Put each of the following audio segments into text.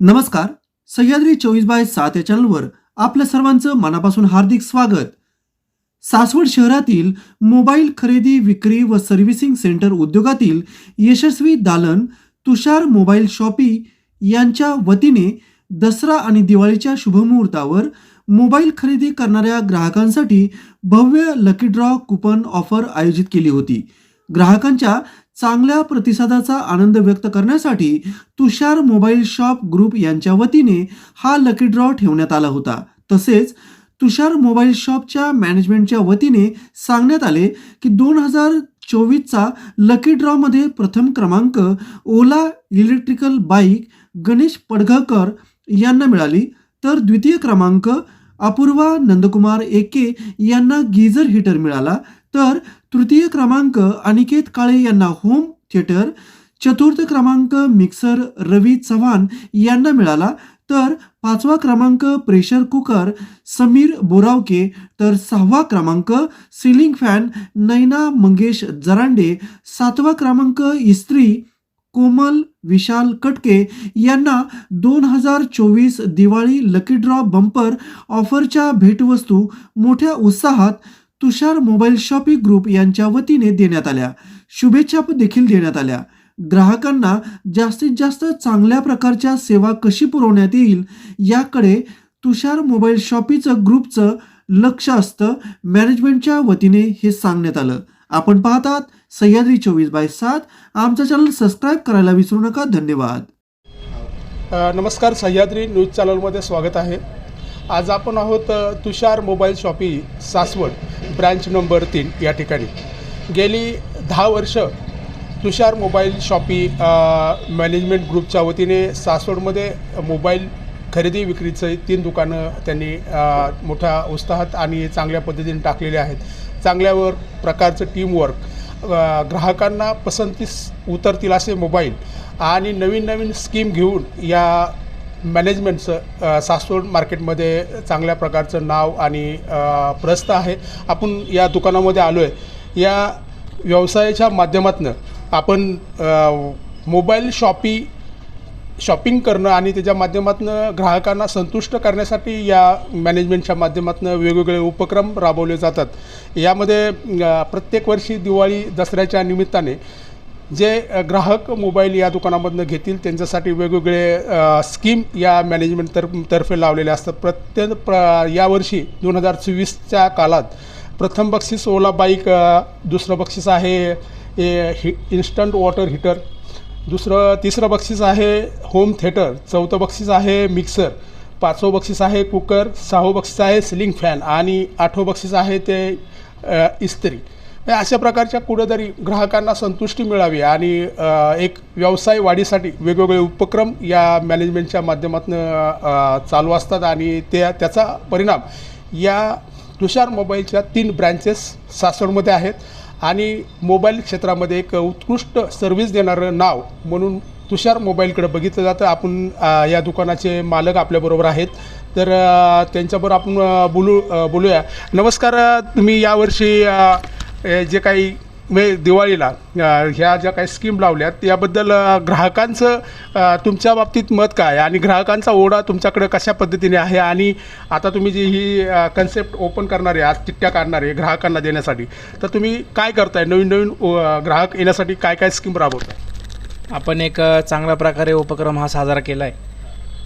नमस्कार. सह्याद्री चोवीस बाय सात या चॅनलवर आपल्या सर्वांचं मनापासून हार्दिक स्वागत. सासवड शहरातील मोबाईल खरेदी विक्री व सर्व्हिसिंग सेंटर उद्योगातील यशस्वी दालन तुषार मोबाईल शॉपी यांच्या वतीने दसरा आणि दिवाळीच्या शुभमुहूर्तावर मोबाईल खरेदी करणाऱ्या ग्राहकांसाठी भव्य लकी ड्रॉ कुपन ऑफर आयोजित केली होती. ग्राहकांच्या चांगल्या प्रतिसादाचा आनंद व्यक्त करण्यासाठी तुषार मोबाईल शॉप ग्रुप यांच्या वतीने हा लकी ड्रॉ ठेवण्यात आला होता. तसेच तुषार मोबाईल शॉपच्या मॅनेजमेंटच्या वतीने सांगण्यात आले की दोन हजार चोवीसचा लकी ड्रॉमध्ये प्रथम क्रमांक ओला इलेक्ट्रिकल बाईक गणेश पडघकर यांना मिळाली. तर द्वितीय क्रमांक अपूर्वा नंदकुमार एके यांना गीझर हिटर मिळाला. तर तृतीय क्रमांक अनिकेत काळे यांना होम थिएटर चतुर्थ क्रमांक मिक्सर रवी चव्हाण यांना मिळाला. तर पाचवा क्रमांक प्रेशर कुकर समीर बोरावके तर सहावा क्रमांक सिलिंग फॅन नैना मंगेश जरांडे सातवा क्रमांक इस्त्री कोमल विशाल कटके यांना दोन हजार चोवीस दिवाळी लकी ड्रॉ बंपर ऑफरच्या भेटवस्तू मोठ्या उत्साहात तुषार मोबाईल शॉपिंग ग्रुप यांच्या वतीने देण्यात आल्या. शुभेच्छा देखील देण्यात आल्या. ग्राहकांना जास्तीत जास्त चांगल्या प्रकारच्या सेवा कशी पुरवण्यात येईल याकडे तुषार मोबाईल शॉपीचं ग्रुपचं लक्ष असतं मॅनेजमेंटच्या वतीने हे सांगण्यात आलं. आपण पाहतात सह्याद्री चोवीस बाय सात. आमचं चॅनल सबस्क्राईब करायला विसरू नका. धन्यवाद. नमस्कार सह्याद्री न्यूज चॅनलमध्ये स्वागत आहे. आज आपण आहोत Tushar mobile shoppy Saswad branch number तीन या ठिकाणी. गेली दहा वर्ष तुषार मोबाईल शॉपी मॅनेजमेंट ग्रुपच्या वतीने सासवडमध्ये मोबाईल खरेदी विक्रीचं तीन दुकानं त्यांनी मोठ्या उत्साहात आणि चांगल्या पद्धतीने टाकलेले आहेत. चांगल्यावर प्रकारचं टीमवर्क ग्राहकांना पसंतीस उतरतील असे मोबाईल आणि नवीन नवीन स्कीम घेऊन या मॅनेजमेंटचं सासवड मार्केटमध्ये चांगल्या प्रकारचं नाव आणि प्रस्त प्रस्थ आहे. आपण या दुकानामध्ये आलो आहे या व्यवसायाच्या माध्यमातून आपण मोबाईल शॉपी शॉपिंग करणं आणि त्याच्या माध्यमातून ग्राहकांना संतुष्ट करण्यासाठी या मॅनेजमेंटच्या माध्यमातून वेगवेगळे उपक्रम राबवले जातात. यामध्ये प्रत्येक वर्षी दिवाळी दसऱ्याच्या निमित्ताने जे ग्राहक मोबाईल या दुकानामधनं घेतील त्यांच्यासाठी वेगवेगळे स्कीम या मॅनेजमेंट तर तर्फे लावलेले असतात. प्रत्येक प्र यावर्षी दोन हजार चोवीसच्या काळात प्रथम बक्षीस ओला बाईक दुसरं बक्षीस आहे हे हि इन्स्टंट वॉटर हीटर दुसरं तिसरं बक्षीस आहे होम थिएटर चौथं बक्षीस आहे मिक्सर पाचवं बक्षीस आहे कुकर सहावं बक्षीस आहे सिलिंग फॅन आणि आठवं बक्षीस आहे ते इस्त्री. अशा प्रकारच्या कुठेतरी ग्राहकांना संतुष्टी मिळावी आणि एक व्यवसाय वाढीसाठी वेगवेगळे उपक्रम या मॅनेजमेंटच्या माध्यमातून चालू असतात आणि त्या त्याचा परिणाम या तुषार मोबाईलच्या तीन ब्रँचेस सासवडमध्ये आहेत आणि मोबाईल क्षेत्रामध्ये एक उत्कृष्ट सर्व्हिस देणारं नाव म्हणून तुषार मोबाईलकडे बघितलं जातं. आपण या दुकानाचे मालक आपल्याबरोबर आहेत. तर त्यांच्याबरोबर आपण बोलू बोलूया. नमस्कार तुम्ही यावर्षी जे काही म्हणजे दिवाळीला ह्या ज्या काही स्कीम लावल्यात याबद्दल ग्राहकांचं तुमच्या बाबतीत मत काय? आणि ग्राहकांचा ओढा तुमच्याकडे कशा पद्धतीने आहे? आणि आता तुम्ही जी ही कन्सेप्ट ओपन करणार आहे आज चिठ्ठ्या काढणार आहे ग्राहकांना देण्यासाठी तर तुम्ही काय करताय? नवीन नवीन ग्राहक येण्यासाठी काय काय स्कीम राबवताय? आपण एक चांगल्या प्रकारे उपक्रम हा साजरा केला आहे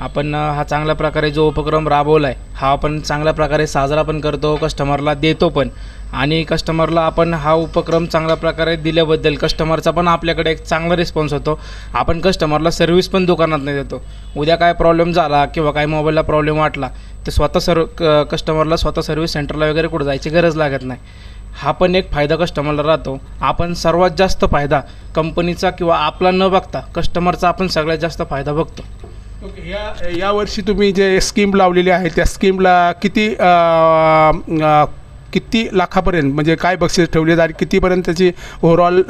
आपण हा चांगल्या प्रकारे जो उपक्रम राबवला आहे हा आपण चांगल्या प्रकारे साजरा पण करतो कस्टमरला देतो पण. आणि कस्टमरला आपण हा उपक्रम चांगल्या प्रकारे दिल्याबद्दल कस्टमरचा पण आपल्याकडे एक चांगला रिस्पॉन्स होतो. आपण कस्टमरला सर्व्हिस पण दुकानात नाही देतो. उद्या काय प्रॉब्लेम झाला किंवा काय मोबाईलला प्रॉब्लेम वाटला तर स्वतः सर्व क कस्टमरला स्वतः सर्व्हिस सेंटरला वगैरे कुठं जायची गरज लागत नाही. हा पण एक फायदा कस्टमरला राहतो. आपण सर्वात जास्त फायदा कंपनीचा किंवा आपला न बघता कस्टमरचा आपण सगळ्यात जास्त फायदा बघतो. ओके या यावर्षी तुम्ही जे स्कीम लावलेली आहे त्या स्कीमला किती किती लाखापर्यंत म्हणजे काय बक्षीस ठेवले आणि कितीपर्यंत त्याची ओव्हरऑल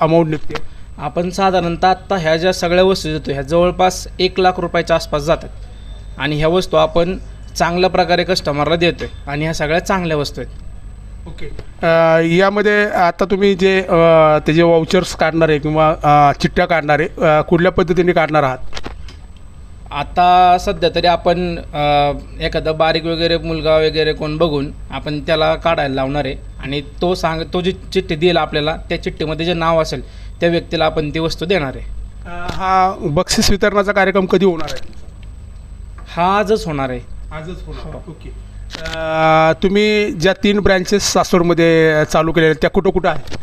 अमाऊंट निघते? आपण साधारणतः आत्ता ह्या ज्या सगळ्या वस्तू देतो ह्या जवळपास एक लाख रुपयाच्या आसपास जातात. आणि ह्या वस्तू आपण चांगल्या प्रकारे कस्टमरला देतो आहे आणि ह्या सगळ्या चांगल्या वस्तू आहेत. ओके. अ, यामध्ये आता तुम्ही जे त्याचे वाउचर्स काढणार आहे किंवा चिठ्ठ्या काढणार आहे कुठल्या पद्धतीने काढणार आहात? आता सध्या तरी आपण एखादा बारीक वगैरे मुलगा वगैरे कोण बघून आपण त्याला काढायला लावणार आहे. आणि तो सांग तो जी चिठ्ठी देईल आपल्याला त्या चिठ्ठीमध्ये जे नाव असेल त्या व्यक्तीला आपण ती वस्तू देणार आहे. हा बक्षीस वितरणाचा कार्यक्रम कधी होणार आहे? हा आजच होणार आहे. आजच होणार ओके. तुम्ही ज्या तीन ब्रँचेस सासवडमध्ये चालू केलेल्या आहेत, त्या कुठं कुठं आहेत?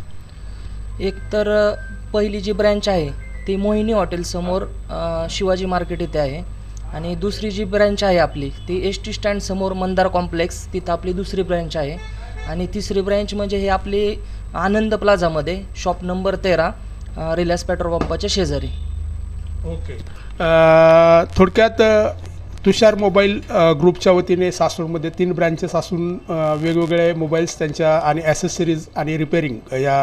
एक तर पहिली जी ब्रँच आहे ती मोहिनी हॉटेलसमोर शिवाजी मार्केट इथे आहे. आणि दुसरी जी ब्रँच आहे आपली ती एस टी स्टँडसमोर मंदार कॉम्प्लेक्स तिथं आपली दुसरी ब्रँच आहे. आणि तिसरी ब्रँच म्हणजे हे आपली आनंद प्लाझामध्ये शॉप नंबर तेरा रिलायन्स पेट्रोल पंपाच्या शेजारी. ओके. थोडक्यात तुषार मोबाईल ग्रुपच्या वतीने सासवडमध्ये तीन ब्रँचेस असून वेगवेगळे मोबाईल्स त्यांच्या आणि ॲसेसरीज आणि रिपेरिंग या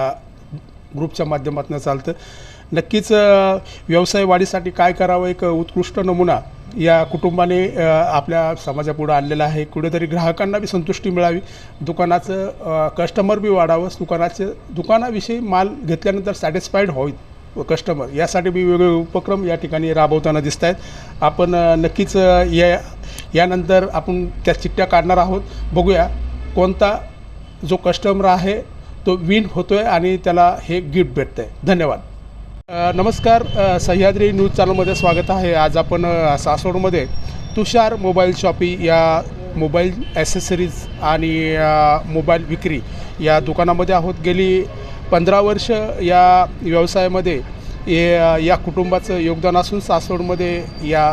ग्रुपच्या माध्यमातून चालतं. नक्कीच व्यवसाय वाढीसाठी काय करावं एक उत्कृष्ट नमुना या कुटुंबाने आपल्या समाजापुढं आणलेला आहे. कुठेतरी ग्राहकांना बी संतुष्टी मिळावी. दुकानाचं कस्टमर बी वाढावं. दुकानाचं दुकानाविषयी माल घेतल्यानंतर सॅटिस्फाईड होईल कस्टमर यासाठी बी वेगवेगळे उपक्रम या ठिकाणी राबवताना दिसत आहेत आपण नक्कीच या यानंतर आपण त्या चिठ्ठ्या काढणार आहोत. बघूया कोणता जो कस्टमर आहे तो विन होतो आहे आणि त्याला हे गिफ्ट भेटतं आहे धन्यवाद. नमस्कार सह्याद्री न्यूज चॅनलमध्ये स्वागत आहे. आज आपण सासवडमध्ये तुषार मोबाईल शॉपी या मोबाईल ॲसेसरीज आणि मोबाईल विक्री या दुकानामध्ये आहोत. गेली पंधरा वर्ष या व्यवसायामध्ये या कुटुंबाचं योगदान असून सासवडमध्ये या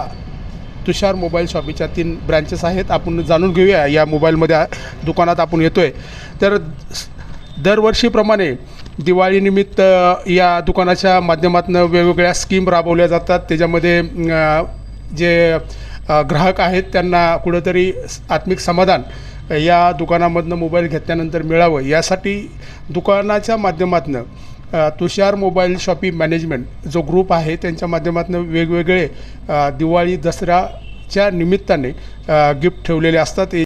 तुषार मोबाईल शॉपीच्या तीन ब्रँचेस आहेत. आपण जाणून घेऊया या मोबाईलमध्ये दुकानात आपण येतो आहे तर दरवर्षीप्रमाणे दिवाळीनिमित्त या दुकानाच्या माध्यमातून वेगवेगळ्या स्कीम राबवल्या जातात. त्याच्यामध्ये जे ग्राहक आहेत त्यांना कुठंतरी आत्मिक समाधान या दुकानामधनं मोबाईल घेतल्यानंतर मिळावं. यासाठी दुकानाच्या माध्यमातून तुषार मोबाईल शॉपी मॅनेजमेंट जो ग्रुप आहे त्यांच्या माध्यमातून वेगवेगळे दिवाळी दसऱ्याच्या निमित्ताने गिफ्ट ठेवलेले असतात तुला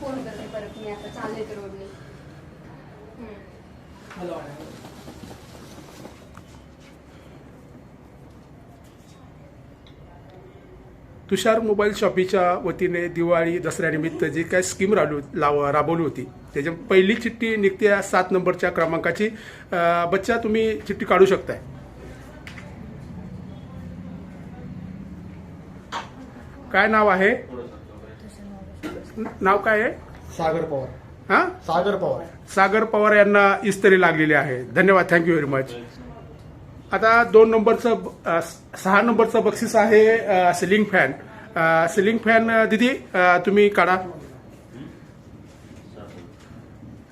फोन करते परत मी आता चालले तर रोडने तुषार मोबाईल शॉपीच्या वतीने दिवाळी दसऱ्यानिमित्त जी काय स्कीम राबव लाव राबवली होती त्याच्या पहिली चिठ्ठी निघते सात नंबरच्या क्रमांकाची. बच्चा तुम्ही चिठ्ठी काढू शकताय. काय नाव आहे? नाव काय आहे? सागर पवार. हां? सागर पवार. सागर पवार यांना इस्त्री लागलेली आहे. धन्यवाद. थँक्यू व्हेरी मच आता दोन नंबरचं सहा नंबरचं बक्षीस आहे सिलिंग फॅन सिलिंग फॅन दिदी तुम्ही काढा.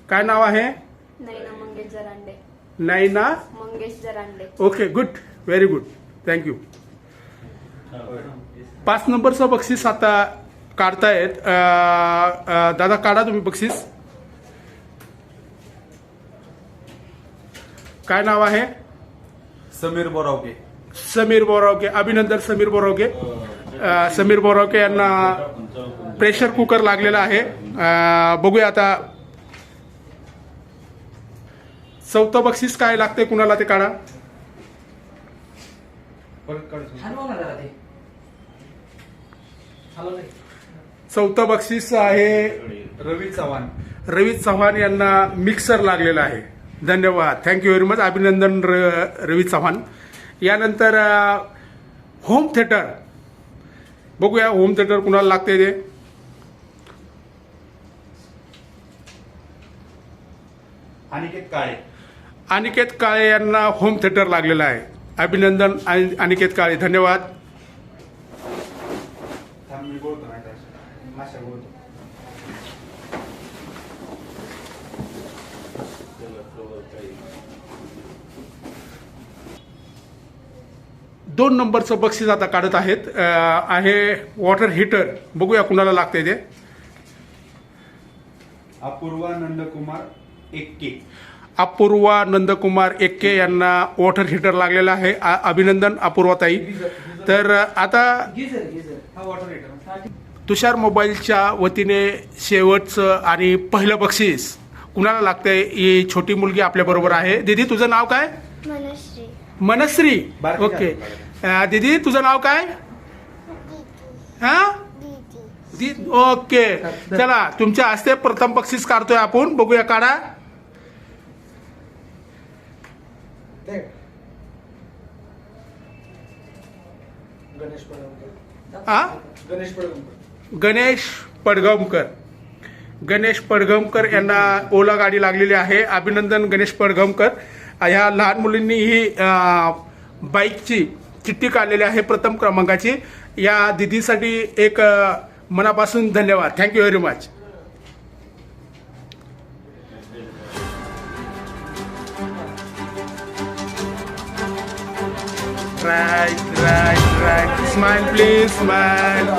काय नाव आहे? Naina Mangesh Jarande. Naina Mangesh Jarande. Okay good. Very good thank you पाच नंबरचं बक्षीस आता काढतायत. दादा काढा तुम्ही बक्षीस. काय नाव आहे? समीर बोरावके. समीर बोरावके अभिनंदन समीर बोरावके. अ, समीर बोरावके यांना प्रेशर कुकर लागलेला आहे. अ, बघूया आता. चौथं बक्षीस काय लागते कुणाला ते काढा. हलवा ना जरा ते हलवलंय. चौथं बक्षीस आहे रवी चव्हाण. रवी चव्हाण यांना मिक्सर लागलेला आहे. धन्यवाद. थँक्यू व्हेरी मच अभिनंदन र रवी चव्हाण. यानंतर होम थिएटर बघूया होम थिएटर कुणाला लागते ते? अनिकेत काळे. अनिकेत काळे यांना होम थिएटर लागलेलं आहे. अभिनंदन अनिकेत काळे. धन्यवाद थांब मी बोलतो नाही तर. माशा बोलतो दोन नंबरचं बक्षीस आता काढत आहेत. आहे वॉटर हीटर बघूया कुणाला लागते ते. अपूर्वा नंदकुमार एक्के. अपूर्वा नंदकुमार एक्के यांना वॉटर हीटर लागलेलं आहे. अभिनंदन अपूर्वाताई. तर आता हा तुषार मोबाईलच्या वतीने शेवटचं आणि पहिलं बक्षीस. कुणाला लागतंय? ही छोटी मुलगी आपल्या बरोबर आहे. दीदी तुझं नाव काय? मनश्री. ओके. अं, दीदी तुझं नाव काय? हा? दी ओके. चला तुमच्या हस्ते प्रथम बक्षीस काढतोय आपण. बघूया काढा. हा? गणेश पडगावकर गणेश पडगमकर यांना ओला गाडी लागलेली आहे. अभिनंदन गणेश पडगमकर ह्या लहान मुलींनी ही बाईकची चिठ्ठी काढलेली आहे प्रथम क्रमांकाची. या दिदीसाठी एक मनापासून धन्यवाद. Thank you very much right right right smile please smile